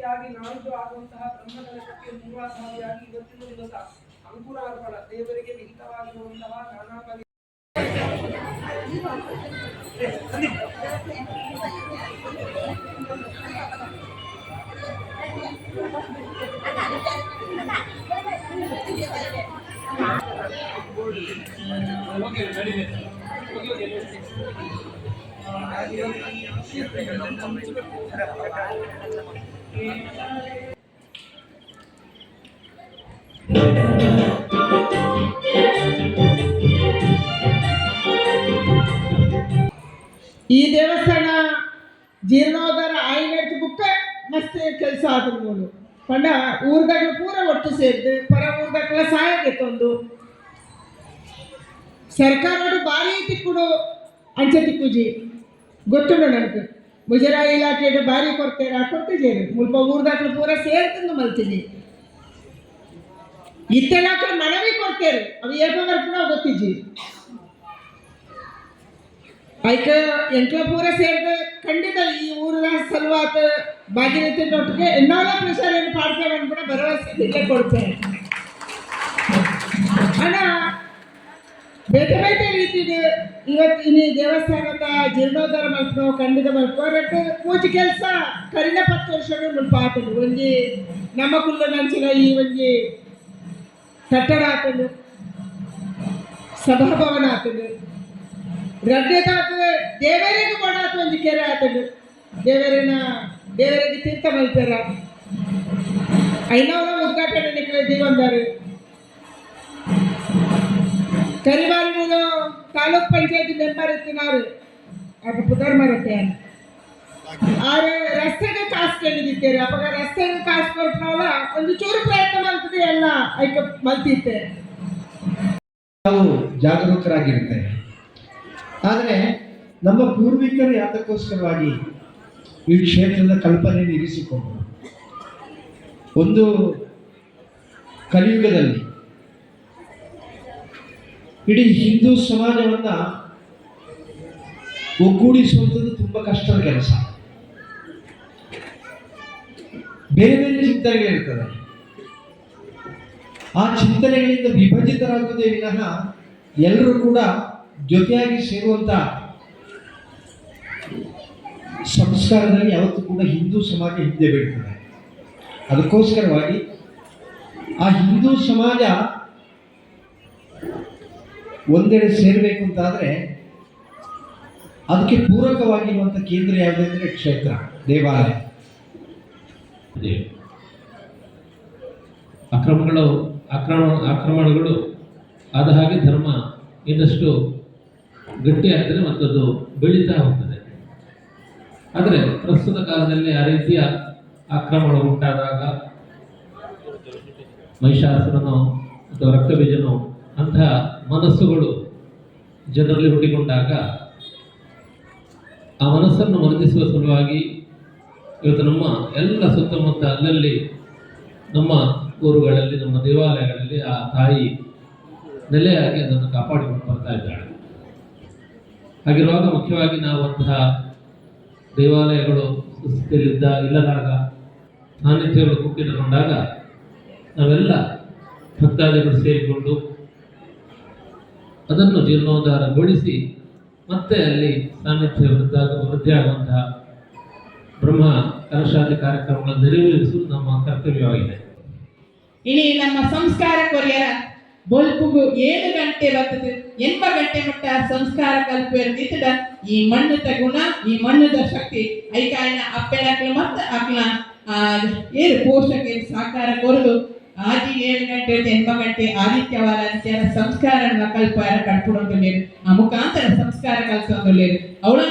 ಪ್ರತಿಯಾಗಿ ನಾಳಿದ್ದು ಆಗುವಂತಹ ಬ್ರಹ್ಮಕಲಶಕ್ಕೆ ಪೂರ್ವಾಧಾರಿಯಾಗಿ ಇವತ್ತಿನ ದಿವಸ ಅಂಕುರಾರ್ಪಣ ದೇವರಿಗೆ ವಿಹಿತವಾಗಿರುವಂತಹ ನಾನಾ ಬಗೆಯ ಈ ದೇವಸ್ಥಾನ ಜೀರ್ಣೋದ್ಧಾರ ಆಯ್ತು ಬುಕ್ಕ ಮಸ್ತ್ ಕೆಲಸ ಆದ್ರು ಪಂಡ ಊರ್ದಾಗ್ಲ ಪೂರ ಒಟ್ಟು ಸೇರಿದು ಪರ ಊರ್ದಾಗ್ಲ ಸಹಾಯ ಗೆತ್ತೊಂದು ಸರ್ಕಾರಡು ಭಾರಿ ತಿಕ್ಕುಡು ಅಂಚೆ ತಿಕ್ಕುಜಿ ಗೊತ್ತುಂಡು ನನಗೆ ಮುಜರಾಯಿ ಬಾರಿ ಭಾರಿ ಕೊಡ್ತೇರ ಕೊಡ್ತಿದ್ದೀರಿ ಮುಲ್ಪ ಊರ್ದಾಗ್ಲ ಪೂರ ಸೇರ್ತಂದು ಮಲ್ತೀನಿ. ಇತ್ತೆಲಾಕ ಮನವಿ ಕೊಡ್ತೇವೆ ಅವು ಏಕವರ್ ಕೂಡ ಗೊತ್ತಿದ್ದೀವಿ ಐಕ ಎಂಟ್ಲ ಪೂರ ಸೇರಿದ ಖಂಡಿತ ಈ ಊರಿನ ಸಲುವಾತ ಭಾಗೀರಥಿ ಒಟ್ಟಿಗೆ ಎನ್ನೋಲ ಪ್ರಚಾರ ಏನು ಪಾಡ್ತೇವೆ ಅನ್ಬಿಡ ಭರವಸೆ ಇಲ್ಲೇ ಬೇತೆ ರೀತಿಗೆ ಇವತ್ತು ಇನ್ನು ದೇವಸ್ಥಾನದ ಜೀರ್ಣೋದ್ಧಾರ ಮಾಡ್ಕೋ ಖಂಡಿತ ಮಾಡ್ಕೊಂಡು ಪೂಜೆ ಕೆಲಸ ಕರಿನ ಪತ್ತು ವರ್ಷಗಳು ಮುಲ್ಪ ಆತನು ಒಂಜಿ ನಮ್ಮ ಕುಲ್ಲ ನಂಚಿನ ಈ ಒಂಜಿ ಕಟ್ಟಡ ಆತನು ಸಭಾಭವನ ಆತನು ರಡ್ಡೆದಾತು ದೇವರಿಗೆ ಕೊಡಾತು ಒಂದು ಕೆರೆ ಆತನು ದೇವರಿನ, ದೇವರಿಗೆ ತೀರ್ಥ ಮಲ್ತಾರ ಐನವರ ಉದ್ಘಾಟನೆ ನಿಕ್ಕ ದೀವಂದಾರು ಕರಿಬಾರಿನ ತಾಲೂಕ್ ಪಂಚಾಯತಿ ಮೆಂಬರ್ ಇತ್ತಿನಾರು ಅಪ್ಪ ಪುದರ್ ಮರತ್ತೆ. ಆರೆ ರಸ್ತೆಗೆ ಕಾಸು ಕೇಳಿದಿದ್ದೇವೆ ಅವಾಗ ರಸ್ತೆಗೆ ಕಾಸು ಕೊಟ್ಟನವಲ್ಲ ಒಂದು ಚೂರು ಪ್ರಯತ್ನ ಮಾಡ್ತದೆ ಎಲ್ಲ ಐಕ ಮಲ್ತಿತ್ತೆ ನಾವು ಜಾಗರೂಕರಾಗಿರ್ತೇವೆ ಆದರೆ ನಮ್ಮ ಪೂರ್ವಿಕರು ಯಾತಕ್ಕೋಸ್ಕರವಾಗಿ ಈ ಕ್ಷೇತ್ರದ ಕಲ್ಪನೆ ಇರಿಸಿಕೊಂಡರು ಒಂದು ಕಲಿಯುಗದಲ್ಲಿ ಇಡೀ ಹಿಂದೂ ಸಮಾಜವನ್ನ ಒಗ್ಗೂಡಿಸುವಂಥದ್ದು ತುಂಬ ಕಷ್ಟದ ಕೆಲಸ. ಬೇರೆ ಬೇರೆ ಚಿಂತನೆಗಳಿರ್ತದೆ ಆ ಚಿಂತನೆಗಳಿಂದ ವಿಭಜಿತರಾಗುವುದೇ ವಿನಃ ಎಲ್ಲರೂ ಕೂಡ ಜೊತೆಯಾಗಿ ಸೇರುವಂತ ಸಂಸ್ಕಾರದಲ್ಲಿ ಯಾವತ್ತೂ ಕೂಡ ಹಿಂದೂ ಸಮಾಜ ಹಿಂದೆ ಬೀಳ್ತದೆ. ಅದಕ್ಕೋಸ್ಕರವಾಗಿ ಆ ಹಿಂದೂ ಸಮಾಜ ಒಂದೆಡೆ ಸೇರಬೇಕು ಅಂತಾದರೆ ಅದಕ್ಕೆ ಪೂರಕವಾಗಿರುವಂಥ ಕೇಂದ್ರ ಯಾವುದು ಅಂದರೆ ಕ್ಷೇತ್ರ, ದೇವಾಲಯ. ಅಕ್ರಮಗಳು ಆಕ್ರಮಣ ಆಕ್ರಮಣಗಳು, ಆದ ಹಾಗೆ ಧರ್ಮ ಇನ್ನಷ್ಟು ಗಟ್ಟಿಯಾದರೆ ಮತ್ತದು ಬೆಳೀತಾ ಹೋಗ್ತದೆ ಆದರೆ ಪ್ರಸ್ತುತ ಕಾಲದಲ್ಲಿ ಆ ರೀತಿಯ ಆಕ್ರಮಣ ಉಂಟಾದಾಗ ಮಹಿಷಾಸುರನೋ ಅಥವಾ ರಕ್ತಬೀಜನೋ ಅಂತಹ ಮನಸ್ಸುಗಳು ಜನರಲ್ಲಿ ಹುಟ್ಟಿಕೊಂಡಾಗ ಆ ಮನಸ್ಸನ್ನು ಮನದಿಸುವ ಸಲುವಾಗಿ ಇವತ್ತು ನಮ್ಮ ಎಲ್ಲ ಸುತ್ತಮುತ್ತ ಅಲ್ಲಲ್ಲಿ ನಮ್ಮ ಊರುಗಳಲ್ಲಿ, ನಮ್ಮ ದೇವಾಲಯಗಳಲ್ಲಿ ಆ ತಾಯಿ ನೆಲೆಯಾಗಿ ಅದನ್ನು ಕಾಪಾಡಿಕೊಂಡು ಬರ್ತಾ ಇದ್ದಾಳೆ. ಹಾಗಿರುವಾಗ ಮುಖ್ಯವಾಗಿ ನಾವು ಅಂತಹ ದೇವಾಲಯಗಳು ಸುಸ್ಥಿತಿಯಲ್ಲಿದ್ದ ಇಲ್ಲದಾಗ ಸಾನ್ನಿಧ್ಯಗಳು ಕುಕ್ಕಿಟ್ಟುಕೊಂಡಾಗ ನಾವೆಲ್ಲ ಭಕ್ತಾದಿಗಳು ಸೇರಿಕೊಂಡು ಅದನ್ನು ಜೀರ್ಣೋದ್ಧಾರಗೊಳಿಸಿ ಮತ್ತೆ ಅಲ್ಲಿ ಸಾನ್ನಿಧ್ಯ ವೃದ್ಧಾಗ ವೃದ್ಧಿಯಾಗುವಂತಹ ಬ್ರಹ್ಮ ಕಲಶಾದಿ ಕಾರ್ಯಕ್ರಮಗಳನ್ನು ನೆರವೇರಿಸುವುದು ನಮ್ಮ ಕರ್ತವ್ಯವಾಗಿದೆ. ಇಲ್ಲಿ ನಮ್ಮ ಸಂಸ್ಕಾರ ಕೊರಿಯರ ಬೊಲ್ಪುಗು ಏಳು ಗಂಟೆ ಬರ್ತದೆ. ಎಂಬ ಗಂಟೆ ಮಟ್ಟ ಸಂಸ್ಕಾರ ಕಲ್ಪುವ ಈ ಮಣ್ಣದ ಗುಣ ಈ ಮಣ್ಣದ ಶಕ್ತಿ ಐಕಾಯಿನ ಅಪ್ಪೆಡಕ್ಲ ಮತ್ತೆ ಅಕ್ಲ ಆ, ಏನು ಪೋಷಕ ಸಾಕಾರ ಕೊರಲು ಆದಿ ಏಳು ಗಂಟೆ ಎಂಬ ಗಂಟೆ ಆದಿತ್ಯವಾರ ಅಂಚೆನ ಸಂಸ್ಕಾರ ಕಲ್ಪ ಕಟ್ಪುಡೊಂದುಲ್ಲೇರು ಆ ಮುಖಾಂತರ ಸಂಸ್ಕಾರ ಕಲ್ಸೊಂದುಲ್ಲೇರು ಅವಳ